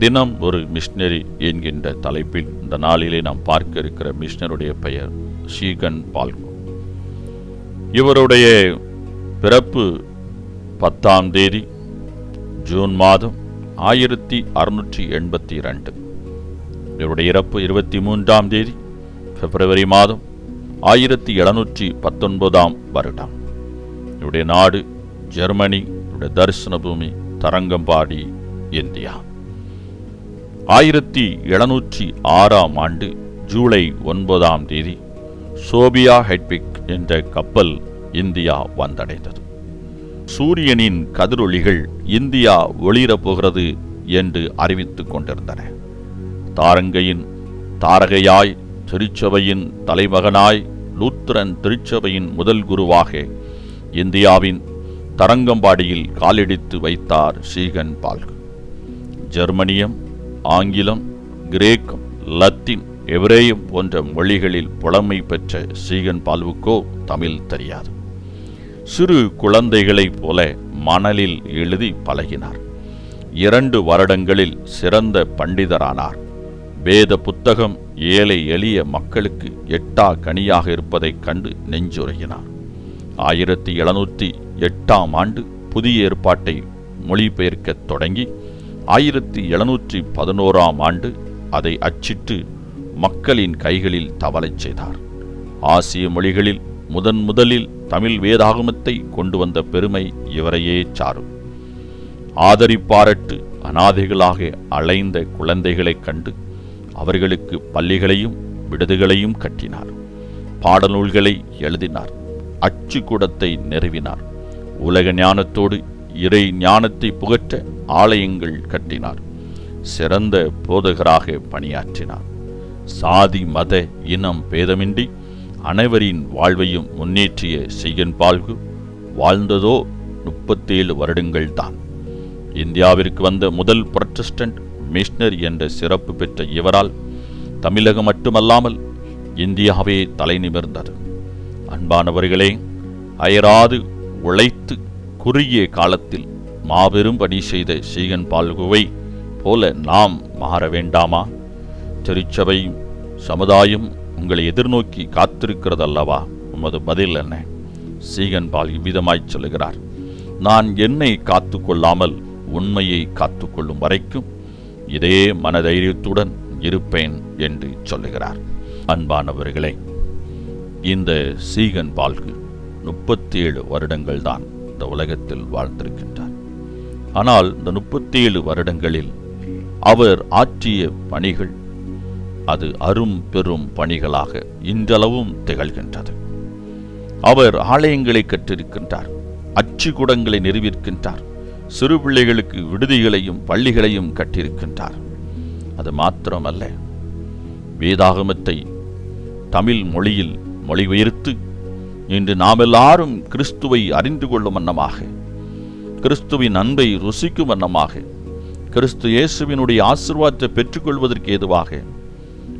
தினம் ஒரு மிஷினரி என்கின்ற தலைப்பில் இந்த நாளிலே நாம் பார்க்க இருக்கிற மிஷினருடைய பெயர் ஷீகன் பால்கோ. இவருடைய பிறப்பு பத்தாம் தேதி ஜூன் மாதம் ஆயிரத்தி அறுநூற்றி எண்பத்தி ரெண்டு இவருடைய இறப்பு இருபத்தி மூன்றாம் தேதி பிப்ரவரி மாதம் ஆயிரத்தி எழுநூற்றி பத்தொன்பதாம் வருடம். இவருடைய நாடு ஜெர்மனி இவருடைய தரிசன பூமி தரங்கம்பாடி இந்தியா. ஆயிரத்தி எழுநூற்றி ஆறாம் ஆண்டு ஜூலை ஒன்பதாம் தேதி சோபியா ஹெட்பிக் என்ற கப்பல் இந்தியா வந்தடைந்தது. சூரியனின் கதிரொளிகள் இந்தியா ஒளிரப்போகிறது என்று அறிவித்துக் கொண்டிருந்தன. தாரங்கையின் தாரகையாய் திருச்சபையின் தலைமகனாய் லூத்திரன் திருச்சபையின் முதல் குருவாக இந்தியாவின் தரங்கம்பாடியில் காலெடுத்து வைத்தார் ஸ்ரீகன் பால்கு. ஜெர்மனியம் ஆங்கிலம் கிரேக்கம் லத்தீன் எவரேயும் போன்ற மொழிகளில் புலமை பெற்ற சீகன் பால்வுக்கோ தமிழ் தெரியாது. சிறு குழந்தைகளைப் போல மணலில் எழுதி பழகினார். இரண்டு வருடங்களில் சிறந்த பண்டிதரானார். வேத புத்தகம் ஏழை எளிய மக்களுக்கு எட்டா கனியாக இருப்பதைக் கண்டு நெஞ்சுரையினார் ஆயிரத்தி எழுநூற்றி எட்டாம் ஆண்டு புதிய ஏற்பாட்டை மொழிபெயர்க்கத் தொடங்கி ஆயிரத்தி எழுநூற்றி பதினோராம் ஆண்டு அதை அச்சிட்டு மக்களின் கைகளில் தவளச் செய்தார். ஆசிய மொழிகளில் முதன் முதலில் தமிழ் வேதாகமத்தை கொண்டு வந்த பெருமை இவரையே சாரும். ஆதரிப்பாரட்டு அனாதைகளாக அலைந்த குழந்தைகளைக் கண்டு அவர்களுக்கு பள்ளிகளையும் விடுதிகளையும் கட்டினார். பாடநூல்களை எழுதினார். அச்சு கூடத்தை நிறுவினார். உலக ஞானத்தோடு இறை ஞானத்தை புகற்ற ஆலயங்கள் கட்டினார். சிறந்த போதகராக பணியாற்றினார். சாதி மத இனம் பேதமின்றி அனைவரின் வாழ்வையும் முன்னேற்றிய செய்யன் பால்கு வாழ்ந்ததோ முப்பத்தேழு வருடங்கள்தான். இந்தியாவிற்கு வந்த முதல் புரட்டஸ்டன்ட் மிஷனர் என்ற சிறப்பு பெற்ற இவரால் தமிழகம் மட்டுமல்லாமல் இந்தியாவே தலை நிமிர்ந்தது அன்பானவர்களே அயராது உழைத்து குறுகிய காலத்தில் மாபெரும் பணி செய்த சீகன் பால்குவை போல நாம் மாற வேண்டாமா? திருச்சபை சமுதாயம் உங்களை எதிர்நோக்கி காத்திருக்கிறதல்லவா? உமது பதில் என்ன? சீகன் பால் இவ்விதமாய் சொல்லுகிறார். நான் என்னை காத்து கொள்ளாமல் உண்மையை காத்துக்கொள்ளும் வரைக்கும் இதே மனதைரியத்துடன் இருப்பேன் என்று சொல்லுகிறார். அன்பானவர்களே இந்த சீகன் பால்கு முப்பத்தி ஏழு வருடங்கள் தான் இந்த உலகத்தில் வாழ்ந்திருக்கின்றார். ஆனால் இந்த முப்பத்தி ஏழு வருடங்களில் அவர் ஆற்றிய பணிகள் அது அரும் பெரும் பணிகளாக இன்றளவும் திகழ்கின்றது. அவர் ஆலயங்களை கற்றிருக்கின்றார் அச்சுக்குடங்களை நிறுவிருக்கின்றார் சிறு பிள்ளைகளுக்கு விடுதிகளையும் பள்ளிகளையும் கட்டியிருக்கின்றார் அது மாத்திரமல்ல வேதாகமத்தை தமிழ் மொழியில் மொழிபெயர்த்து இன்று நாமெல்லாரும் கிறிஸ்துவை அறிந்து கொள்ளும் வண்ணமாக கிறிஸ்துவின் அன்பை ருசிக்கும் வண்ணமாக கிறிஸ்து இயேசுவினுடைய ஆசிர்வாதத்தை பெற்றுக்கொள்வதற்கு ஏதுவாக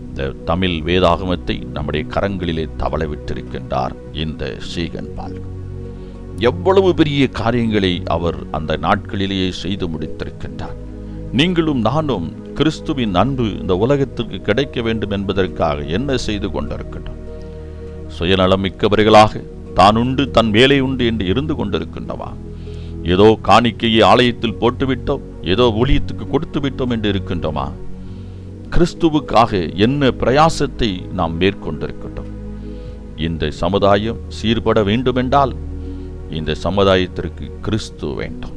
இந்த தமிழ் வேதாகமத்தை நம்முடைய கரங்களிலே தவள விட்டிருக்கின்றார் இந்த ஸ்ரீகன் பால். எவ்வளவு பெரிய காரியங்களை அவர் அந்த நாட்களிலேயே செய்து முடித்திருக்கின்றார். நீங்களும் நானும் கிறிஸ்துவின் அன்பு இந்த உலகத்திற்கு கிடைக்க வேண்டும் என்பதற்காக என்ன செய்து கொண்டிருக்கின்றோம்? சுயநலம் மிக்கவர்களாக தான் உண்டு தன் வேலை உண்டு என்று இருந்து கொண்டிருக்கின்றவா? ஏதோ காணிக்கையை ஆலயத்தில் போட்டுவிட்டோம் ஏதோ ஊழியத்துக்கு கொடுத்து விட்டோம் என்று இருக்கின்றோமா? கிறிஸ்துவுக்காக என்ன பிரயாசத்தை நாம் மேற்கொண்டிருக்கின்றோம்? இந்த சமுதாயம் சீர்பட வேண்டுமென்றால் இந்த சமுதாயத்திற்கு கிறிஸ்து வேண்டும்.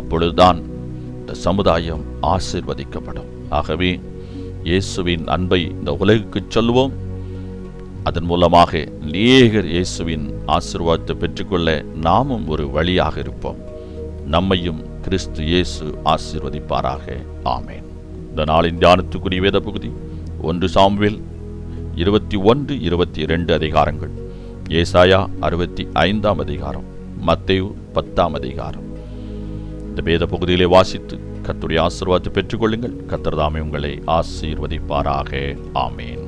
அப்பொழுதுதான் இந்த சமுதாயம் ஆசிர்வதிக்கப்படும். ஆகவே இயேசுவின் அன்பை இந்த உலகுக்கு சொல்வோம். அதன் மூலமாக நேகர் இயேசுவின் ஆசிர்வாதத்தை பெற்றுக்கொள்ள நாமும் ஒரு வழியாக இருப்போம். நம்மையும் கிறிஸ்து இயேசு ஆசீர்வதிப்பாராக. ஆமேன். இந்த நாளின் தியானத்துக்குரிய வேத பகுதி ஒன்று சாம்வில் இருபத்தி ஒன்று இருபத்தி இரண்டு அதிகாரங்கள். ஏசாயா அறுபத்தி ஐந்தாம் அதிகாரம் மத்தேயு பத்தாம் அதிகாரம். இந்த வேத பகுதியிலே வாசித்து கத்துடைய ஆசீர்வாதத்தை பெற்றுக்கொள்ளுங்கள். கர்த்தர் உங்களை ஆசீர்வதிப்பாராக. ஆமேன்.